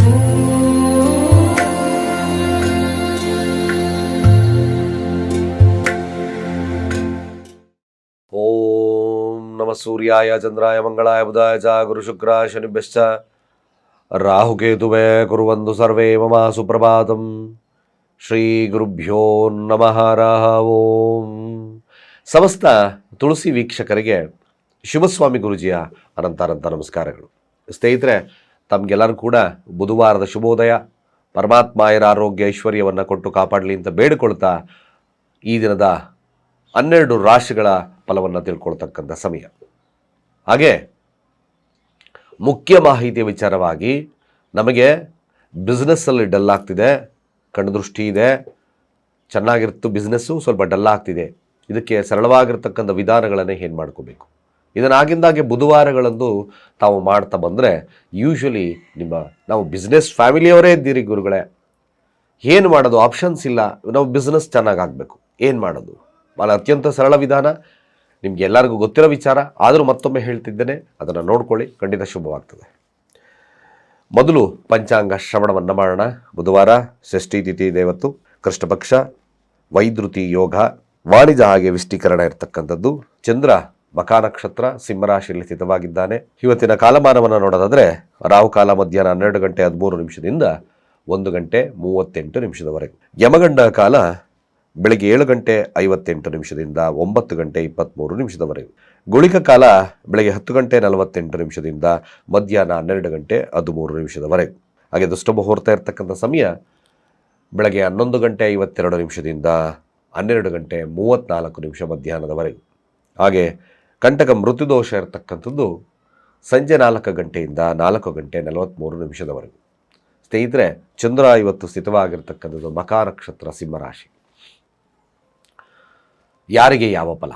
ಓಂ ನಮ ಸೂರ್ಯಾಯ ಚಂದ್ರಾಯ ಮಂಗಳಾಯ ಬುಧಾಯ ಚ ಗುರು ಶುಕ್ರ ಶನಿಭ್ಯಶ್ಚ ರಾಹುಕೇತುವೇ ಕುರುವಂದು ಸರ್ವೇ ಮಮ ಸುಪ್ರಭಾತಂ ಶ್ರೀ ಗುರುಭ್ಯೋ ನಮಃ ಓಂ ಸಮಸ್ತ ತುಳಸಿ ವೀಕ್ಷಕರಿಗೆ ಶಿವಸ್ವಾಮಿ ಗುರುಜಿಯ ಅನಂತಾನಂತ ನಮಸ್ಕಾರಗಳು. ಸ್ನೇಹಿತರೆ ತಮಗೆಲ್ಲರೂ ಕೂಡ ಬುಧವಾರದ ಶುಭೋದಯ. ಪರಮಾತ್ಮ ಇರ ಆರೋಗ್ಯ, ಐಶ್ವರ್ಯವನ್ನು ಕೊಟ್ಟು ಕಾಪಾಡಲಿ ಅಂತ ಬೇಡಿಕೊಳ್ತಾ ಈ ದಿನದ ಹನ್ನೆರಡು ರಾಶಿಗಳ ಫಲವನ್ನು ತಿಳ್ಕೊಳ್ತಕ್ಕಂಥ ಸಮಯ. ಹಾಗೆ ಮುಖ್ಯ ಮಾಹಿತಿಯ ವಿಚಾರವಾಗಿ ನಮಗೆ ಬಿಸ್ನೆಸ್ಸಲ್ಲಿ ಡಲ್ ಆಗ್ತಿದೆ ಕಣ್ಣುದೃಷ್ಟಿ ಇದೆ, ಚೆನ್ನಾಗಿರ್ತು ಬಿಸ್ನೆಸ್ಸು ಸ್ವಲ್ಪ ಡಲ್ ಆಗ್ತಿದೆ. ಇದಕ್ಕೆ ಸರಳವಾಗಿರ್ತಕ್ಕಂಥ ವಿಧಾನಗಳನ್ನೇ ಏನು ಮಾಡ್ಕೋಬೇಕು? ಇದನ್ನು ಆಗಿಂದಾಗೆ ಬುಧವಾರಗಳಂದು ತಾವು ಮಾಡ್ತಾ ಬಂದರೆ ಯೂಶ್ವಲಿ ನಿಮ್ಮ, ನಾವು ಬಿಸ್ನೆಸ್ ಫ್ಯಾಮಿಲಿಯವರೇ ಇದ್ದೀರಿ ಗುರುಗಳೇ. ಏನು ಮಾಡೋದು? ಆಪ್ಷನ್ಸ್ ಇಲ್ಲ. ನಾವು ಬಿಸ್ನೆಸ್ ಚೆನ್ನಾಗಿ ಆಗಬೇಕು ಏನು ಮಾಡೋದು? ಭಾಳ ಅತ್ಯಂತ ಸರಳ ವಿಧಾನ. ನಿಮ್ಗೆ ಎಲ್ಲರಿಗೂ ಗೊತ್ತಿರೋ ವಿಚಾರ. ಆದರೂ ಮತ್ತೊಮ್ಮೆ ಹೇಳ್ತಿದ್ದೇನೆ. ಅದನ್ನು ನೋಡ್ಕೊಳ್ಳಿ. ಖಂಡಿತ ಶುಭವಾಗ್ತದೆ. ಮೊದಲು ಪಂಚಾಂಗ ಶ್ರವಣವನ್ನು ಮಾಡೋಣ. ಬುಧವಾರ, ಷಷ್ಠಿ ತಿಥಿ ದೇವತ್ತು ಕೃಷ್ಣಪಕ್ಷ ಕೃಷ್ಣ ಪಕ್ಷ ವೈದ್ರುತಿ ಯೋಗ, ವಾಣಿಜ್ಯ ಹಾಗೆ ವಿಷ್ಟೀಕರಣ ಇರತಕ್ಕಂಥದ್ದು. ಚಂದ್ರ ಮಕಾ ನಕ್ಷತ್ರ ಸಿಂಹರಾಶಿಯಲ್ಲಿ ಸ್ಥಿತವಾಗಿದ್ದಾನೆ. ಇವತ್ತಿನ ಕಾಲಮಾನವನ್ನು ನೋಡೋದಾದರೆ ರಾಹುಕಾಲ ಮಧ್ಯಾಹ್ನ ಹನ್ನೆರಡು ಗಂಟೆ ಹದಿಮೂರು ನಿಮಿಷದಿಂದ ಒಂದು ಗಂಟೆ ಮೂವತ್ತೆಂಟು ನಿಮಿಷದವರೆಗೆ. ಯಮಗಂಡ ಕಾಲ ಬೆಳಗ್ಗೆ ಏಳು ಗಂಟೆ ಐವತ್ತೆಂಟು ನಿಮಿಷದಿಂದ ಒಂಬತ್ತು ಗಂಟೆ ಇಪ್ಪತ್ತ್ಮೂರು ನಿಮಿಷದವರೆಗೆ. ಗುಳಿಕ ಕಾಲ ಬೆಳಗ್ಗೆ ಹತ್ತು ಗಂಟೆ ನಲವತ್ತೆಂಟು ನಿಮಿಷದಿಂದ ಮಧ್ಯಾಹ್ನ ಹನ್ನೆರಡು ಗಂಟೆ ಹದಿಮೂರು ನಿಮಿಷದವರೆಗೆ. ಹಾಗೆ ದುಷ್ಟ ಮುಹೂರ್ತ ಇರತಕ್ಕಂಥ ಸಮಯ ಬೆಳಗ್ಗೆ ಹನ್ನೊಂದು ಗಂಟೆ ಐವತ್ತೆರಡು ನಿಮಿಷದಿಂದ ಹನ್ನೆರಡು ಗಂಟೆ ಮೂವತ್ತ್ನಾಲ್ಕು ನಿಮಿಷ ಮಧ್ಯಾಹ್ನದವರೆಗೆ. ಹಾಗೆ ಕಂಟಕ ಮೃತ್ಯುದೋಷ ಇರತಕ್ಕಂಥದ್ದು ಸಂಜೆ ನಾಲ್ಕು ಗಂಟೆಯಿಂದ ನಾಲ್ಕು ಗಂಟೆ ನಲವತ್ತ್ಮೂರು ನಿಮಿಷದವರೆಗೆ. ಸ್ನೇಹಿತರೆ, ಚಂದ್ರ ಇವತ್ತು ಸ್ಥಿತವಾಗಿರ್ತಕ್ಕಂಥದ್ದು ಮಕಾರಕ್ಷತ್ರ ಸಿಂಹರಾಶಿ ಯಾರಿಗೆ ಯಾವ ಫಲ?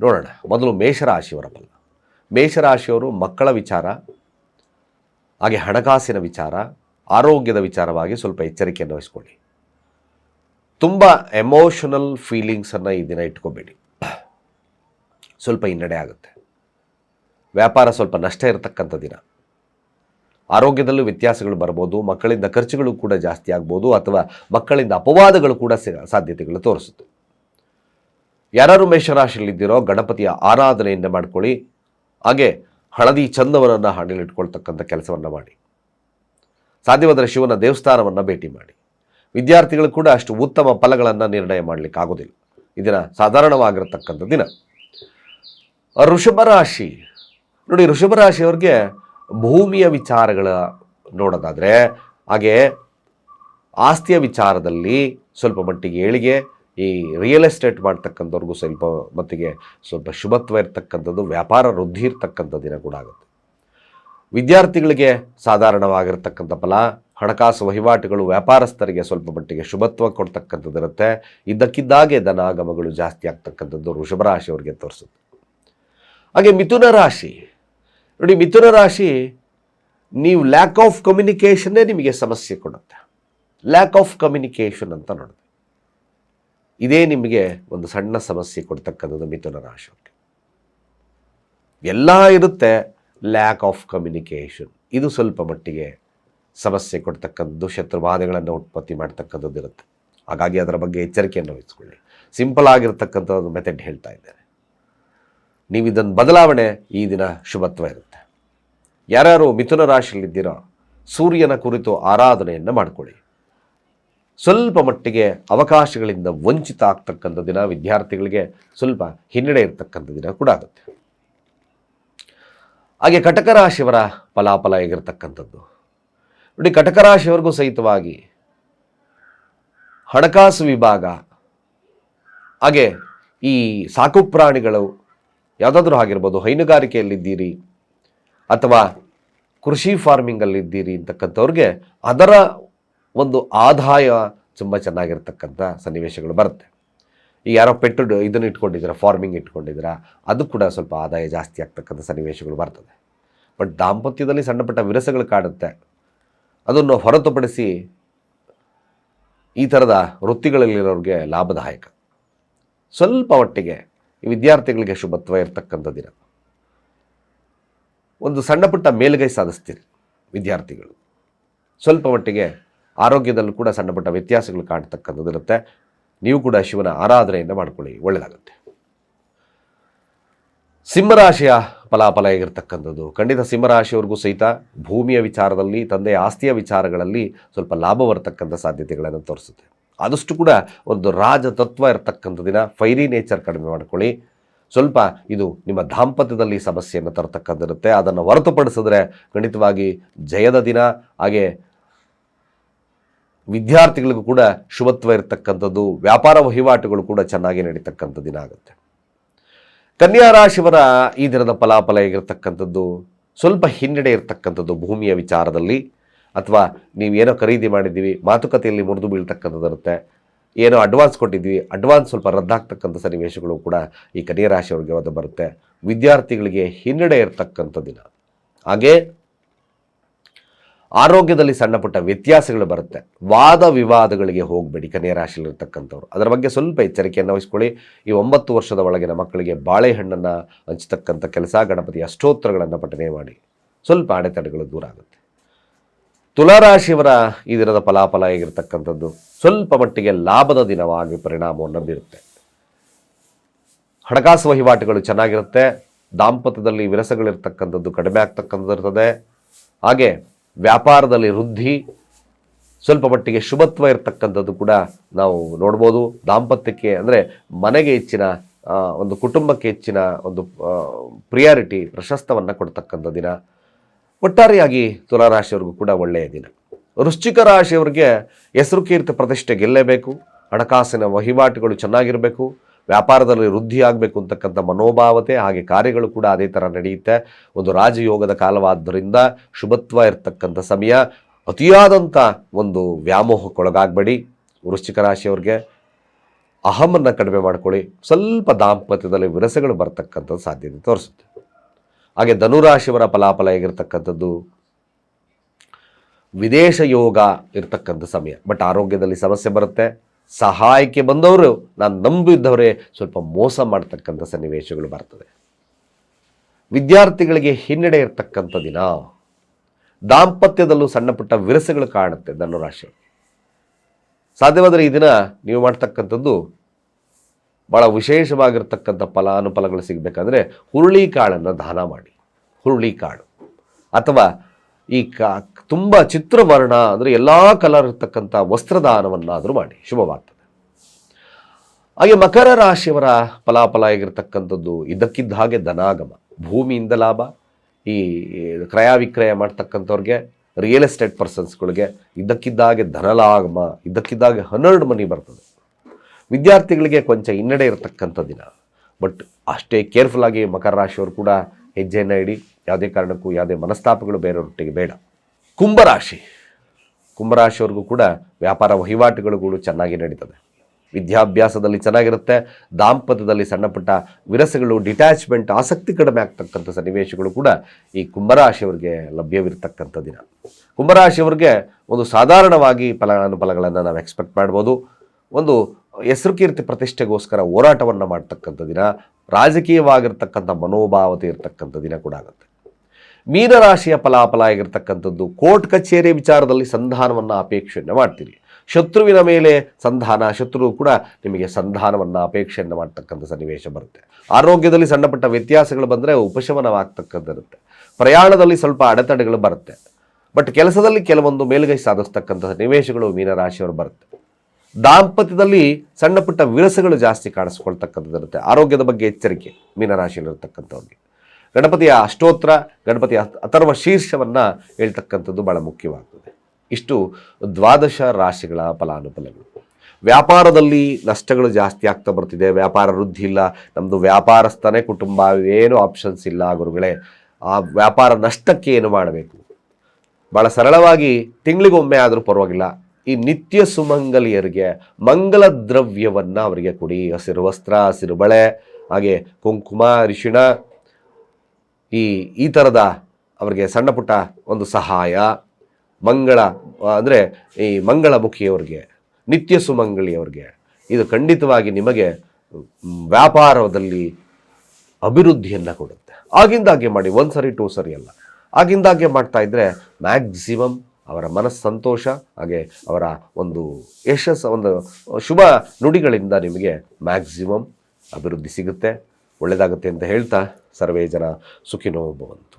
ನೋಡೋಣ. ಮೊದಲು ಮೇಷರಾಶಿಯವರ ಫಲ. ಮೇಷರಾಶಿಯವರು ಮಕ್ಕಳ ವಿಚಾರ, ಹಾಗೆ ಹಣಕಾಸಿನ ವಿಚಾರ, ಆರೋಗ್ಯದ ವಿಚಾರವಾಗಿ ಸ್ವಲ್ಪ ಎಚ್ಚರಿಕೆಯನ್ನು ವಹಿಸ್ಕೊಳ್ಳಿ. ತುಂಬ ಎಮೋಷನಲ್ ಫೀಲಿಂಗ್ಸನ್ನು ಈ ದಿನ ಇಟ್ಕೋಬೇಡಿ. ಸ್ವಲ್ಪ ಹಿನ್ನಡೆ ಆಗುತ್ತೆ. ವ್ಯಾಪಾರ ಸ್ವಲ್ಪ ನಷ್ಟ ಇರತಕ್ಕಂಥ ದಿನ. ಆರೋಗ್ಯದಲ್ಲೂ ವ್ಯತ್ಯಾಸಗಳು ಬರ್ಬೋದು, ಮಕ್ಕಳಿಂದ ಖರ್ಚುಗಳು ಕೂಡ ಜಾಸ್ತಿ ಆಗ್ಬೋದು, ಅಥವಾ ಮಕ್ಕಳಿಂದ ಅಪವಾದಗಳು ಕೂಡ ಸಾಧ್ಯತೆಗಳು ತೋರಿಸುತ್ತೆ. ಯಾರು ಮೇಷರಾಶಿಯಲ್ಲಿದ್ದೀರೋ, ಗಣಪತಿಯ ಆರಾಧನೆಯನ್ನು ಮಾಡ್ಕೊಳ್ಳಿ. ಹಾಗೆ ಹಳದಿ ಚಂದವನನ್ನು ಹಣೆಲಿಟ್ಕೊಳ್ತಕ್ಕಂಥ ಕೆಲಸವನ್ನು ಮಾಡಿ. ಸಾಧ್ಯವಾದರೆ ಶಿವನ ದೇವಸ್ಥಾನವನ್ನು ಭೇಟಿ ಮಾಡಿ. ವಿದ್ಯಾರ್ಥಿಗಳು ಕೂಡ ಅಷ್ಟು ಉತ್ತಮ ಫಲಗಳನ್ನು ನಿರ್ಣಯ ಮಾಡಲಿಕ್ಕೆ ಆಗೋದಿಲ್ಲ ಇದನ್ನ ಸಾಧಾರಣವಾಗಿರತಕ್ಕಂಥ ದಿನ. ರಾಶಿ. ನೋಡಿ ಋಷಭ ರಾಶಿಯವ್ರಿಗೆ ಭೂಮಿಯ ವಿಚಾರಗಳ ನೋಡೋದಾದರೆ, ಹಾಗೆ ಆಸ್ತಿಯ ವಿಚಾರದಲ್ಲಿ ಸ್ವಲ್ಪ ಮಟ್ಟಿಗೆ ಏಳಿಗೆ, ಈ ರಿಯಲ್ ಎಸ್ಟೇಟ್ ಮಾಡ್ತಕ್ಕಂಥವ್ರಿಗೂ ಸ್ವಲ್ಪ ಮಟ್ಟಿಗೆ ಸ್ವಲ್ಪ ಶುಭತ್ವ ಇರ್ತಕ್ಕಂಥದ್ದು, ವ್ಯಾಪಾರ ವೃದ್ಧಿ ಇರ್ತಕ್ಕಂಥ ದಿನ ಕೂಡ ಆಗುತ್ತೆ. ವಿದ್ಯಾರ್ಥಿಗಳಿಗೆ ಸಾಧಾರಣವಾಗಿರ್ತಕ್ಕಂಥ ಫಲ, ಹಣಕಾಸು ವಹಿವಾಟುಗಳು ವ್ಯಾಪಾರಸ್ಥರಿಗೆ ಸ್ವಲ್ಪ ಮಟ್ಟಿಗೆ ಶುಭತ್ವ ಕೊಡ್ತಕ್ಕಂಥದ್ದು ಇರುತ್ತೆ ಇದ್ದಕ್ಕಿದ್ದಾಗೆ ಧನಾಗಮಗಳು ಜಾಸ್ತಿ ಆಗ್ತಕ್ಕಂಥದ್ದು ವೃಷಭ ರಾಶಿಯವರಿಗೆ ತೋರಿಸುತ್ತೆ. ಹಾಗೆ ಮಿಥುನ ರಾಶಿ. ನೋಡಿ, ಮಿಥುನ ರಾಶಿ ನೀವು ಲ್ಯಾಕ್ ಆಫ್ ಕಮ್ಯುನಿಕೇಷನ್ನೇ ನಿಮಗೆ ಸಮಸ್ಯೆ ಕೊಡುತ್ತೆ. ಲ್ಯಾಕ್ ಆಫ್ ಕಮ್ಯುನಿಕೇಷನ್ ಅಂತ ನೋಡಿದೆ ಇದೇ ನಿಮಗೆ ಒಂದು ಸಣ್ಣ ಸಮಸ್ಯೆ ಕೊಡ್ತಕ್ಕಂಥದ್ದು ಮಿಥುನ ರಾಶಿ ಎಲ್ಲ ಇರುತ್ತೆ ಲ್ಯಾಕ್ ಆಫ್ ಕಮ್ಯುನಿಕೇಷನ್ ಇದು ಸ್ವಲ್ಪ ಮಟ್ಟಿಗೆ ಸಮಸ್ಯೆ ಕೊಡ್ತಕ್ಕಂಥದ್ದು ಶತ್ರುಬಾಧೆಗಳನ್ನು ಉತ್ಪತ್ತಿ ಮಾಡ್ತಕ್ಕಂಥದ್ದು ಇರುತ್ತೆ. ಹಾಗಾಗಿ ಅದರ ಬಗ್ಗೆ ಎಚ್ಚರಿಕೆಯನ್ನು ವಹಿಸ್ಕೊಳ್ಳಿ. ಸಿಂಪಲ್ ಆಗಿರ್ತಕ್ಕಂಥ ಒಂದು ಮೆಥಡ್ ಹೇಳ್ತಾ ಇದ್ದೇನೆ ನೀವು ಇದನ್ನು ಬದಲಾವಣೆ ಈ ದಿನ ಶುಭತ್ವ ಇರುತ್ತೆ. ಯಾರ್ಯಾರು ಮಿಥುನ ರಾಶಿಯಲ್ಲಿದ್ದೀರೋ ಸೂರ್ಯನ ಕುರಿತು ಆರಾಧನೆಯನ್ನು ಮಾಡಿಕೊಳ್ಳಿ. ಸ್ವಲ್ಪ ಮಟ್ಟಿಗೆ ಅವಕಾಶಗಳಿಂದ ವಂಚಿತ ಆಗ್ತಕ್ಕಂಥ ದಿನ, ವಿದ್ಯಾರ್ಥಿಗಳಿಗೆ ಸ್ವಲ್ಪ ಹಿನ್ನಡೆ ಇರತಕ್ಕಂಥ ದಿನ ಕೂಡ ಆಗುತ್ತೆ. ಹಾಗೆ ಕಟಕ ರಾಶಿಯವರ ಫಲಾಫಲ ಹೇಗಿರ್ತಕ್ಕಂಥದ್ದು? ನೋಡಿ, ಕಟಕ ರಾಶಿಯವರೆಗೂ ಸಹಿತವಾಗಿ ಹಣಕಾಸು ವಿಭಾಗ, ಹಾಗೆ ಈ ಸಾಕು ಪ್ರಾಣಿಗಳು ಯಾವುದಾದ್ರೂ ಆಗಿರ್ಬೋದು, ಹೈನುಗಾರಿಕೆಯಲ್ಲಿದ್ದೀರಿ ಅಥವಾ ಕೃಷಿ ಫಾರ್ಮಿಂಗಲ್ಲಿದ್ದೀರಿ ಅಂತಕ್ಕಂಥವ್ರಿಗೆ ಅದರ ಒಂದು ಆದಾಯ ತುಂಬ ಚೆನ್ನಾಗಿರ್ತಕ್ಕಂಥ ಸನ್ನಿವೇಶಗಳು ಬರುತ್ತೆ. ಈಗ ಯಾರೋ ಪೆಟ್ಟು ಇದನ್ನು ಇಟ್ಕೊಂಡಿದ್ದೀರಾ, ಫಾರ್ಮಿಂಗ್ ಇಟ್ಕೊಂಡಿದ್ದೀರಾ, ಅದು ಕೂಡ ಸ್ವಲ್ಪ ಆದಾಯ ಜಾಸ್ತಿ ಆಗ್ತಕ್ಕಂಥ ಸನ್ನಿವೇಶಗಳು ಬರ್ತದೆ. ಬಟ್ ದಾಂಪತ್ಯದಲ್ಲಿ ಸಣ್ಣ ಪುಟ್ಟ ವಿರಸಗಳು ಕಾಡುತ್ತೆ. ಅದನ್ನು ಹೊರತುಪಡಿಸಿ ಈ ಥರದ ವೃತ್ತಿಗಳಲ್ಲಿರೋರಿಗೆ ಲಾಭದಾಯಕ. ಸ್ವಲ್ಪ ಮಟ್ಟಿಗೆ ಈ ವಿದ್ಯಾರ್ಥಿಗಳಿಗೆ ಶುಭತ್ವ ಇರತಕ್ಕಂಥ ದಿನ. ಒಂದು ಸಣ್ಣ ಪುಟ್ಟ ಮೇಲುಗೈ ಸಾಧಿಸ್ತೀರಿ ವಿದ್ಯಾರ್ಥಿಗಳು. ಸ್ವಲ್ಪ ಮಟ್ಟಿಗೆ ಆರೋಗ್ಯದಲ್ಲೂ ಕೂಡ ಸಣ್ಣ ಪುಟ್ಟ ವ್ಯತ್ಯಾಸಗಳು ಕಾಣ್ತಕ್ಕಂಥದ್ದು ಇರುತ್ತೆ. ನೀವು ಕೂಡ ಶಿವನ ಆರಾಧನೆಯನ್ನು ಮಾಡ್ಕೊಳ್ಳಿ ಒಳ್ಳೆಯದಾಗುತ್ತೆ ಸಿಂಹರಾಶಿಯ ಫಲಾಫಲ ಹೇಗಿರ್ತಕ್ಕಂಥದ್ದು? ಖಂಡಿತ ಸಿಂಹರಾಶಿಯವ್ರಿಗೂ ಸಹಿತ ಭೂಮಿಯ ವಿಚಾರದಲ್ಲಿ, ತಂದೆಯ ಆಸ್ತಿಯ ವಿಚಾರಗಳಲ್ಲಿ ಸ್ವಲ್ಪ ಲಾಭ ಬರ್ತಕ್ಕಂಥ ಸಾಧ್ಯತೆಗಳನ್ನು ತೋರಿಸುತ್ತೆ. ಆದಷ್ಟು ಕೂಡ ಒಂದು ರಾಜತತ್ವ ಇರತಕ್ಕಂಥ ದಿನ. ಫೈರಿ ನೇಚರ್ ಕಡಿಮೆ ಮಾಡ್ಕೊಳ್ಳಿ. ಸ್ವಲ್ಪ ಇದು ನಿಮ್ಮ ದಾಂಪತ್ಯದಲ್ಲಿ ಸಮಸ್ಯೆಯನ್ನು ತರತಕ್ಕಂಥದ್ದಿರುತ್ತೆ. ಅದನ್ನು ಹೊರತುಪಡಿಸಿದ್ರೆ ಖಂಡಿತವಾಗಿ ಜಯದ ದಿನ. ಹಾಗೆ ವಿದ್ಯಾರ್ಥಿಗಳಿಗೂ ಕೂಡ ಶುಭತ್ವ ಇರತಕ್ಕಂಥದ್ದು. ವ್ಯಾಪಾರ ವಹಿವಾಟುಗಳು ಕೂಡ ಚೆನ್ನಾಗಿ ನಡೀತಕ್ಕಂಥ ದಿನ ಆಗುತ್ತೆ. ಕನ್ಯಾ ರಾಶಿಯವರ ಈ ದಿನದ ಫಲಾಫಲ ಹೇಗಿರ್ತಕ್ಕಂಥದ್ದು? ಸ್ವಲ್ಪ ಹಿನ್ನಡೆ ಇರತಕ್ಕಂಥದ್ದು ಭೂಮಿಯ ವಿಚಾರದಲ್ಲಿ. ಅಥವಾ ನೀವೇನೋ ಖರೀದಿ ಮಾಡಿದ್ದೀವಿ, ಮಾತುಕತೆಯಲ್ಲಿ ಮುರಿದು ಬೀಳ್ತಕ್ಕಂಥದ್ದು ಇರುತ್ತೆ ಏನೋ ಅಡ್ವಾನ್ಸ್ ಕೊಟ್ಟಿದ್ವಿ ಅಡ್ವಾನ್ಸ್ ಸ್ವಲ್ಪ ರದ್ದಾಗ್ತಕ್ಕಂಥ ಸನ್ನಿವೇಶಗಳು ಕೂಡ ಈ ಕನ್ಯಾ ರಾಶಿಯವರಿಗೆ ಅದು ಬರುತ್ತೆ. ವಿದ್ಯಾರ್ಥಿಗಳಿಗೆ ಹಿನ್ನಡೆ ಇರತಕ್ಕಂಥ ದಿನ. ಹಾಗೇ ಆರೋಗ್ಯದಲ್ಲಿ ಸಣ್ಣ ಪುಟ್ಟ ವ್ಯತ್ಯಾಸಗಳು ಬರುತ್ತೆ. ವಾದ ವಿವಾದಗಳಿಗೆ ಹೋಗಬೇಡಿ ಕನ್ಯಾ ರಾಶಿಯಲ್ಲಿರ್ತಕ್ಕಂಥವ್ರು. ಅದರ ಬಗ್ಗೆ ಸ್ವಲ್ಪ ಎಚ್ಚರಿಕೆಯನ್ನು ವಹಿಸ್ಕೊಳ್ಳಿ. ಈ ಒಂಬತ್ತು ವರ್ಷದ ಒಳಗಿನ ಮಕ್ಕಳಿಗೆ ಬಾಳೆಹಣ್ಣನ್ನು ಹಂಚತಕ್ಕಂಥ ಕೆಲಸ, ಗಣಪತಿ ಅಷ್ಟೋತ್ತರಗಳನ್ನು ಪಠನೆ ಮಾಡಿ. ಸ್ವಲ್ಪ ಅಡೆತಡೆಗಳು ದೂರ ಆಗುತ್ತೆ. ತುಲಾರಾಶಿಯವರ ಈ ದಿನದ ಫಲಾಫಲ ಹೇಗಿರ್ತಕ್ಕಂಥದ್ದು? ಸ್ವಲ್ಪ ಮಟ್ಟಿಗೆ ಲಾಭದ ದಿನವಾಗಿ ಪರಿಣಾಮವನ್ನು ಬೀರುತ್ತೆ. ಹಣಕಾಸು ವಹಿವಾಟುಗಳು ಚೆನ್ನಾಗಿರುತ್ತೆ. ದಾಂಪತ್ಯದಲ್ಲಿ ವಿರಸಗಳಿರ್ತಕ್ಕಂಥದ್ದು ಕಡಿಮೆ ಆಗ್ತಕ್ಕಂಥದ್ದು ಇರ್ತದೆ. ಹಾಗೆ ವ್ಯಾಪಾರದಲ್ಲಿ ವೃದ್ಧಿ, ಸ್ವಲ್ಪ ಮಟ್ಟಿಗೆ ಶುಭತ್ವ ಇರತಕ್ಕಂಥದ್ದು ಕೂಡ ನಾವು ನೋಡ್ಬೋದು. ದಾಂಪತ್ಯಕ್ಕೆ ಅಂದರೆ ಮನೆಗೆ ಹೆಚ್ಚಿನ ಒಂದು ಕುಟುಂಬಕ್ಕೆ ಹೆಚ್ಚಿನ ಒಂದು ಪ್ರಿಯಾರಿಟಿ ಪ್ರಶಸ್ತವನ್ನು ಕೊಡ್ತಕ್ಕಂಥ ದಿನ. ಒಟ್ಟಾರೆಯಾಗಿ ತುಲಾರಾಶಿಯವ್ರಿಗೂ ಕೂಡ ಒಳ್ಳೆಯ ದಿನ. ವೃಶ್ಚಿಕ ರಾಶಿಯವರಿಗೆ ಹೆಸರು ಕೀರ್ತಿ ಪ್ರತಿಷ್ಠೆ ಗೆಲ್ಲೇಬೇಕು, ಹಣಕಾಸಿನ ವಹಿವಾಟುಗಳು ಚೆನ್ನಾಗಿರಬೇಕು, ವ್ಯಾಪಾರದಲ್ಲಿ ವೃದ್ಧಿ ಆಗಬೇಕು ಅಂತಕ್ಕಂಥ ಮನೋಭಾವತೆ ಹಾಗೆ ಕಾರ್ಯಗಳು ಕೂಡ ಅದೇ ಥರ ನಡೆಯುತ್ತೆ. ಒಂದು ರಾಜಯೋಗದ ಕಾಲವಾದ್ದರಿಂದ ಶುಭತ್ವ ಇರತಕ್ಕಂಥ ಸಮಯ, ಅತಿಯಾದಂಥ ಒಂದು ವ್ಯಾಮೋಹಕ್ಕೊಳಗಾಗಬೇಡಿ. ವೃಶ್ಚಿಕ ರಾಶಿಯವ್ರಿಗೆ ಅಹಮನ್ನು ಕಡಿಮೆ ಮಾಡ್ಕೊಳ್ಳಿ, ಸ್ವಲ್ಪ ದಾಂಪತ್ಯದಲ್ಲಿ ವಿರಸಗಳು ಬರ್ತಕ್ಕಂಥ ಸಾಧ್ಯತೆ ತೋರಿಸುತ್ತೆ. ಹಾಗೆ ಧನುರಾಶಿಯವರ ಫಲಾಫಲ ಹೇಗಿರ್ತಕ್ಕಂಥದ್ದು? ವಿದೇಶ ಯೋಗ ಇರ್ತಕ್ಕಂಥ ಸಮಯ. ಬಟ್ ಆರೋಗ್ಯದಲ್ಲಿ ಸಮಸ್ಯೆ ಬರುತ್ತೆ. ಸಹಾಯಕ್ಕೆ ಬಂದವರು, ನಾನು ನಂಬಿದ್ದವರೇ ಸ್ವಲ್ಪ ಮೋಸ ಮಾಡ್ತಕ್ಕಂಥ ಸನ್ನಿವೇಶಗಳು ಬರ್ತದೆ. ವಿದ್ಯಾರ್ಥಿಗಳಿಗೆ ಹಿನ್ನಡೆ ಇರ್ತಕ್ಕಂಥ ದಿನ. ದಾಂಪತ್ಯದಲ್ಲೂ ಸಣ್ಣ ಪುಟ್ಟ ವಿರಸಗಳು ಕಾಣುತ್ತೆ ಧನುರಾಶಿ ಸಾಧ್ಯವಾದರೆ ಈ ದಿನ ನೀವು ಮಾಡ್ತಕ್ಕಂಥದ್ದು ಭಾಳ ವಿಶೇಷವಾಗಿರ್ತಕ್ಕಂಥ ಫಲಾನುಫಲಗಳು ಸಿಗಬೇಕಂದ್ರೆ ಹುರುಳಿ ಕಾಳನ್ನು ದಾನ ಮಾಡಿ. ಹುರುಳಿ ಕಾಳು. ಅಥವಾ ಈ ಕಾ, ತುಂಬ ಚಿತ್ರವರ್ಣ ಅಂದರೆ ಎಲ್ಲ ಕಲರ್ ಇರ್ತಕ್ಕಂಥ ವಸ್ತ್ರದಾನವನ್ನಾದರೂ ಮಾಡಿ, ಶುಭವಾಗ್ತದೆ. ಹಾಗೆ ಮಕರ ರಾಶಿಯವರ ಫಲಾಫಲ ಆಗಿರ್ತಕ್ಕಂಥದ್ದು ಇದಕ್ಕಿದ್ದ ಹಾಗೆ ಧನಾಗಮ. ಭೂಮಿಯಿಂದ ಲಾಭ. ಈ ಕ್ರಯ ವಿಕ್ರಯ ಮಾಡ್ತಕ್ಕಂಥವ್ರಿಗೆ ರಿಯಲ್ ಎಸ್ಟೇಟ್ ಪರ್ಸನ್ಸ್ಗಳಿಗೆ ಇದ್ದಕ್ಕಿದ್ದಾಗೆ ಧನಲಾಗಮ ಇದ್ದಕ್ಕಿದ್ದಾಗೆ ಹನ್ನೆರಡು ಮನಿ ಬರ್ತದೆ. ವಿದ್ಯಾರ್ಥಿಗಳಿಗೆ ಕೊಂಚ ಹಿನ್ನಡೆ ಇರತಕ್ಕಂಥ ದಿನ. ಬಟ್ ಅಷ್ಟೇ ಕೇರ್ಫುಲ್ ಆಗಿ ಮಕರ ರಾಶಿಯವರು ಕೂಡ ಹೆಜ್ಜೆಯನ್ನು ಇಡಿ. ಯಾವುದೇ ಕಾರಣಕ್ಕೂ ಯಾವುದೇ ಮನಸ್ತಾಪಗಳು ಬೇರೆಯವರೊಟ್ಟಿಗೆ ಬೇಡ. ಕುಂಭರಾಶಿ. ಕುಂಭರಾಶಿಯವ್ರಿಗೂ ಕೂಡ ವ್ಯಾಪಾರ ವಹಿವಾಟುಗಳು ಚೆನ್ನಾಗಿ ನಡೀತದೆ. ವಿದ್ಯಾಭ್ಯಾಸದಲ್ಲಿ ಚೆನ್ನಾಗಿರುತ್ತೆ. ದಾಂಪತ್ಯದಲ್ಲಿ ಸಣ್ಣಪುಟ್ಟ ವಿರಸಗಳು ಡಿಟ್ಯಾಚ್ಮೆಂಟ್ ಆಸಕ್ತಿ ಕಡಿಮೆ ಆಗ್ತಕ್ಕಂಥ ಸನ್ನಿವೇಶಗಳು ಕೂಡ ಈ ಕುಂಭರಾಶಿಯವರಿಗೆ ಲಭ್ಯವಿರತಕ್ಕಂಥ ದಿನ. ಕುಂಭರಾಶಿಯವರಿಗೆ ಒಂದು ಸಾಧಾರಣವಾಗಿ ಫಲಾನುಫಲಗಳನ್ನು ನಾವು ಎಕ್ಸ್ಪೆಕ್ಟ್ ಮಾಡ್ಬೋದು. ಒಂದು ಹೆಸರು ಕೀರ್ತಿ ಪ್ರತಿಷ್ಠೆಗೋಸ್ಕರ ಹೋರಾಟವನ್ನು ಮಾಡ್ತಕ್ಕಂಥ ದಿನ, ರಾಜಕೀಯವಾಗಿರ್ತಕ್ಕಂಥ ಮನೋಭಾವತೆ ಇರತಕ್ಕಂಥ ದಿನ ಕೂಡ ಆಗುತ್ತೆ. ಮೀನರಾಶಿಯ ಫಲಾಫಲ ಆಗಿರ್ತಕ್ಕಂಥದ್ದು, ಕೋರ್ಟ್ ಕಚೇರಿ ವಿಚಾರದಲ್ಲಿ ಸಂಧಾನವನ್ನು ಅಪೇಕ್ಷೆಯನ್ನು ಮಾಡ್ತೀರಿ. ಶತ್ರುವಿನ ಮೇಲೆ ಸಂಧಾನ, ಶತ್ರು ಕೂಡ ನಿಮಗೆ ಸಂಧಾನವನ್ನು ಅಪೇಕ್ಷೆಯನ್ನು ಮಾಡ್ತಕ್ಕಂಥ ಸನ್ನಿವೇಶ ಬರುತ್ತೆ. ಆರೋಗ್ಯದಲ್ಲಿ ಸಣ್ಣಪುಟ್ಟ ವ್ಯತ್ಯಾಸಗಳು ಬಂದರೆ ಉಪಶಮನವಾಗ್ತಕ್ಕಂಥಿರುತ್ತೆ ಪ್ರಯಾಣದಲ್ಲಿ ಸ್ವಲ್ಪ ಅಡೆತಡೆಗಳು ಬರುತ್ತೆ. ಬಟ್ ಕೆಲಸದಲ್ಲಿ ಕೆಲವೊಂದು ಮೇಲುಗೈ ಸಾಧಿಸ್ತಕ್ಕಂಥ ಸನ್ನಿವೇಶಗಳು ಮೀನರಾಶಿಯವರು ಬರುತ್ತೆ. ದಾಂಪತ್ಯದಲ್ಲಿ ಸಣ್ಣ ಪುಟ್ಟ ವಿರಸಗಳು ಜಾಸ್ತಿ ಕಾಣಿಸ್ಕೊಳ್ತಕ್ಕಂಥದ್ದಿರುತ್ತೆ. ಆರೋಗ್ಯದ ಬಗ್ಗೆ ಎಚ್ಚರಿಕೆ ಮೀನರಾಶಿಯಲ್ಲಿರ್ತಕ್ಕಂಥವ್ರಿಗೆ. ಗಣಪತಿಯ ಅಷ್ಟೋತ್ರ, ಗಣಪತಿಯ ಅಥರ್ವ ಶೀರ್ಷವನ್ನು ಹೇಳ್ತಕ್ಕಂಥದ್ದು ಭಾಳ ಮುಖ್ಯವಾಗ್ತದೆ. ಇಷ್ಟು ದ್ವಾದಶ ರಾಶಿಗಳ ಫಲಾನುಫಲಗಳು. ವ್ಯಾಪಾರದಲ್ಲಿ ನಷ್ಟಗಳು ಜಾಸ್ತಿ ಆಗ್ತಾ ಬರ್ತಿದೆ, ವ್ಯಾಪಾರ ವೃದ್ಧಿ ಇಲ್ಲ ನಮ್ಮದು ವ್ಯಾಪಾರಸ್ಥನೇ ಕುಟುಂಬ, ಏನು ಆಪ್ಷನ್ಸ್ ಇಲ್ಲ ಗುರುಗಳೇ. ಆ ವ್ಯಾಪಾರ ನಷ್ಟಕ್ಕೆ ಏನು ಮಾಡಬೇಕು? ಭಾಳ ಸರಳವಾಗಿ ತಿಂಗಳಿಗೊಮ್ಮೆ ಆದರೂ ಪರವಾಗಿಲ್ಲ ಈ ನಿತ್ಯ ಸುಮಂಗಲಿಯರಿಗೆ ಮಂಗಲ ದ್ರವ್ಯವನ್ನು ಅವರಿಗೆ ಕೊಡಿ. ಹಸಿರು ವಸ್ತ್ರ, ಹಸಿರು ಬಳೆ, ಹಾಗೆ ಕುಂಕುಮ, ಅರಿಶಿಣ, ಈ ಈ ಥರದ ಅವರಿಗೆ ಸಣ್ಣ ಪುಟ್ಟ ಒಂದು ಸಹಾಯ. ಮಂಗಳ, ಅಂದರೆ ಈ ಮಂಗಳಮುಖಿಯವರಿಗೆ, ನಿತ್ಯ ಸುಮಂಗಲಿಯವ್ರಿಗೆ, ಇದು ಖಂಡಿತವಾಗಿ ನಿಮಗೆ ವ್ಯಾಪಾರದಲ್ಲಿ ಅಭಿವೃದ್ಧಿಯನ್ನು ಕೊಡುತ್ತೆ. ಆಗಿಂದಾಗೆ ಮಾಡಿ ಒಂದು ಸರಿ ಟೂ ಸರಿ ಅಲ್ಲ. ಆಗಿಂದಾಗೆ ಮಾಡ್ತಾ ಇದ್ದರೆ ಮ್ಯಾಕ್ಸಿಮಮ್ ಅವರ ಮನಸ್ಸಂತೋಷ ಹಾಗೆ ಅವರ ಒಂದು ಯಶಸ್ಸು, ಒಂದು ಶುಭ ನುಡಿಗಳಿಂದ ನಿಮಗೆ ಮ್ಯಾಕ್ಸಿಮಮ್ ಅಭಿವೃದ್ಧಿ ಸಿಗುತ್ತೆ. ಒಳ್ಳೆಯದಾಗುತ್ತೆ ಅಂತ ಹೇಳ್ತಾ ಸರ್ವೇ ಜನ ಸುಖಿನೋ ಭವಂತು.